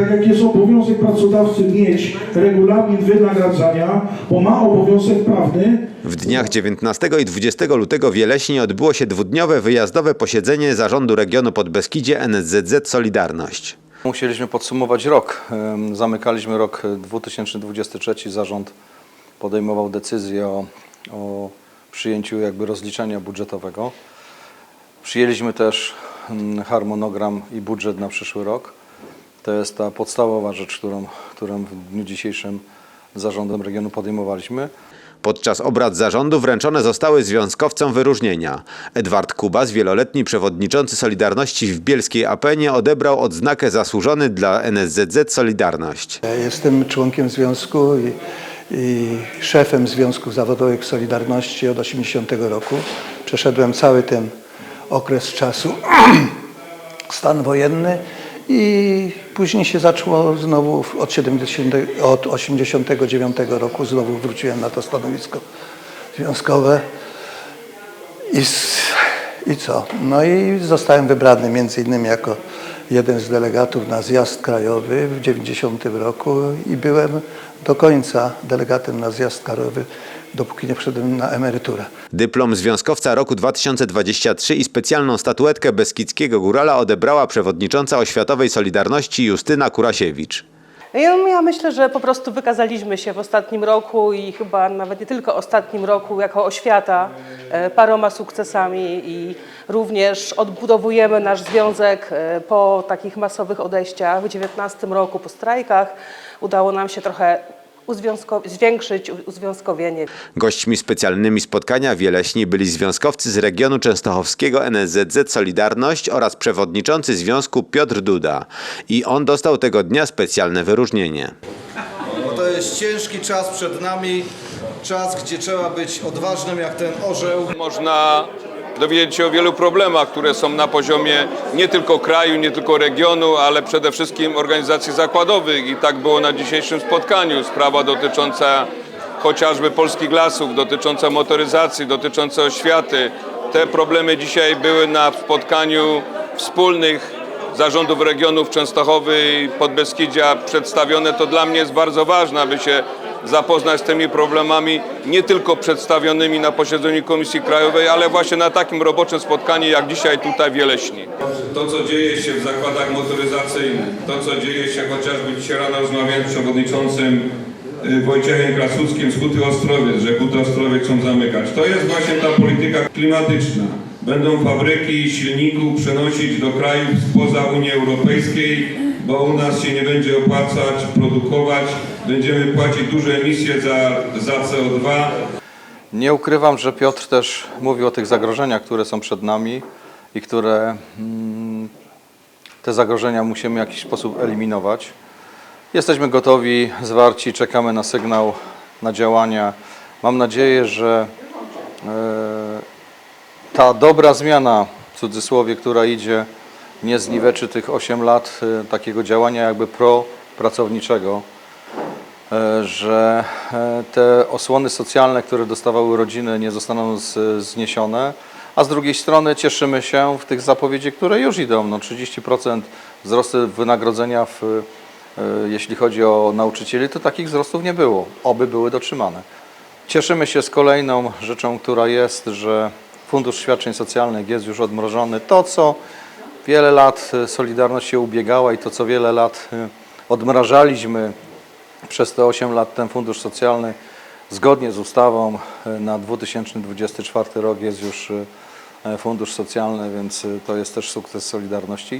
tak jak jest obowiązek pracodawcy mieć regulamin wynagradzania, bo ma obowiązek prawny, W dniach 19 i 20 lutego w Jeleśnie odbyło się dwudniowe wyjazdowe posiedzenie Zarządu Regionu Podbeskidzie NSZZ Solidarność. Musieliśmy podsumować rok. Zamykaliśmy rok 2023. Zarząd podejmował decyzję o, o przyjęciu jakby rozliczenia budżetowego. Przyjęliśmy też mm, harmonogram i budżet na przyszły rok. To jest ta podstawowa rzecz, którą, którą w dniu dzisiejszym zarządem regionu podejmowaliśmy. Podczas obrad zarządu wręczone zostały związkowcom wyróżnienia. Edward Kubas, wieloletni przewodniczący Solidarności w Bielskiej Apenie, odebrał odznakę zasłużony dla NSZZ Solidarność. Ja jestem członkiem związku i, i szefem Związków Zawodowych Solidarności od 80 roku. Przeszedłem cały ten okres czasu, stan wojenny i później się zaczęło znowu od, 70, od 89 roku znowu wróciłem na to stanowisko związkowe. I, I co? No i zostałem wybrany między innymi jako jeden z delegatów na zjazd krajowy w 90 roku i byłem do końca delegatem na zjazd krajowy, dopóki nie wszedłem na emeryturę. Dyplom Związkowca roku 2023 i specjalną statuetkę Beskidzkiego Górala odebrała przewodnicząca Oświatowej Solidarności Justyna Kurasiewicz. Ja, myślę, że po prostu wykazaliśmy się w ostatnim roku i chyba nawet nie tylko ostatnim roku jako oświata e, paroma sukcesami i również odbudowujemy nasz związek e, po takich masowych odejściach w 19 roku, po strajkach. Udało nam się trochę uzwiązko- zwiększyć uzwiązkowienie. Gośćmi specjalnymi spotkania w Jeleśni byli związkowcy z regionu częstochowskiego NSZZ Solidarność oraz przewodniczący związku Piotr Duda. I on dostał tego dnia specjalne wyróżnienie. Bo to jest ciężki czas przed nami, czas, gdzie trzeba być odważnym jak ten orzeł. Można dowiedzieć się o wielu problemach, które są na poziomie nie tylko kraju, nie tylko regionu, ale przede wszystkim organizacji zakładowych. I tak było na dzisiejszym spotkaniu. Sprawa dotycząca chociażby polskich lasów, dotycząca motoryzacji, dotycząca oświaty. Te problemy dzisiaj były na spotkaniu wspólnych zarządów regionów Częstochowy i Podbeskidzia przedstawione. To dla mnie jest bardzo ważne, aby się zapoznać z tymi problemami, nie tylko przedstawionymi na posiedzeniu Komisji Krajowej, ale właśnie na takim roboczym spotkaniu jak dzisiaj tutaj w Jeleśni. To, co dzieje się w zakładach motoryzacyjnych, to, co dzieje się chociażby dzisiaj rano rozmawiałem z przewodniczącym y, Wojciechem Krasuckim z Huty Ostrowiec, że Huty Ostrowiec chcą zamykać. To jest właśnie ta polityka klimatyczna. Będą fabryki silników przenosić do krajów spoza Unii Europejskiej, bo u nas się nie będzie opłacać produkować, będziemy płacić duże emisje za, za CO2. Nie ukrywam, że Piotr też mówił o tych zagrożeniach, które są przed nami i które mm, te zagrożenia musimy w jakiś sposób eliminować. Jesteśmy gotowi, zwarci, czekamy na sygnał, na działania. Mam nadzieję, że e, ta dobra zmiana, w cudzysłowie, która idzie, nie zniweczy tych 8 lat e, takiego działania jakby pro-pracowniczego, e, że e, te osłony socjalne, które dostawały rodziny, nie zostaną zniesione, a z drugiej strony cieszymy się w tych zapowiedzi, które już idą. No 30% wzrosty wynagrodzenia, w, jeśli chodzi o nauczycieli, to takich wzrostów nie było. Oby były dotrzymane. Cieszymy się z kolejną rzeczą, która jest, że Fundusz Świadczeń Socjalnych jest już odmrożony. To, co wiele lat e, Solidarność się ubiegała i to, co wiele lat e, odmrażaliśmy przez te 8 lat ten fundusz socjalny, zgodnie z ustawą e, na 2024 rok jest już fundusz socjalny, więc to jest też sukces Solidarności.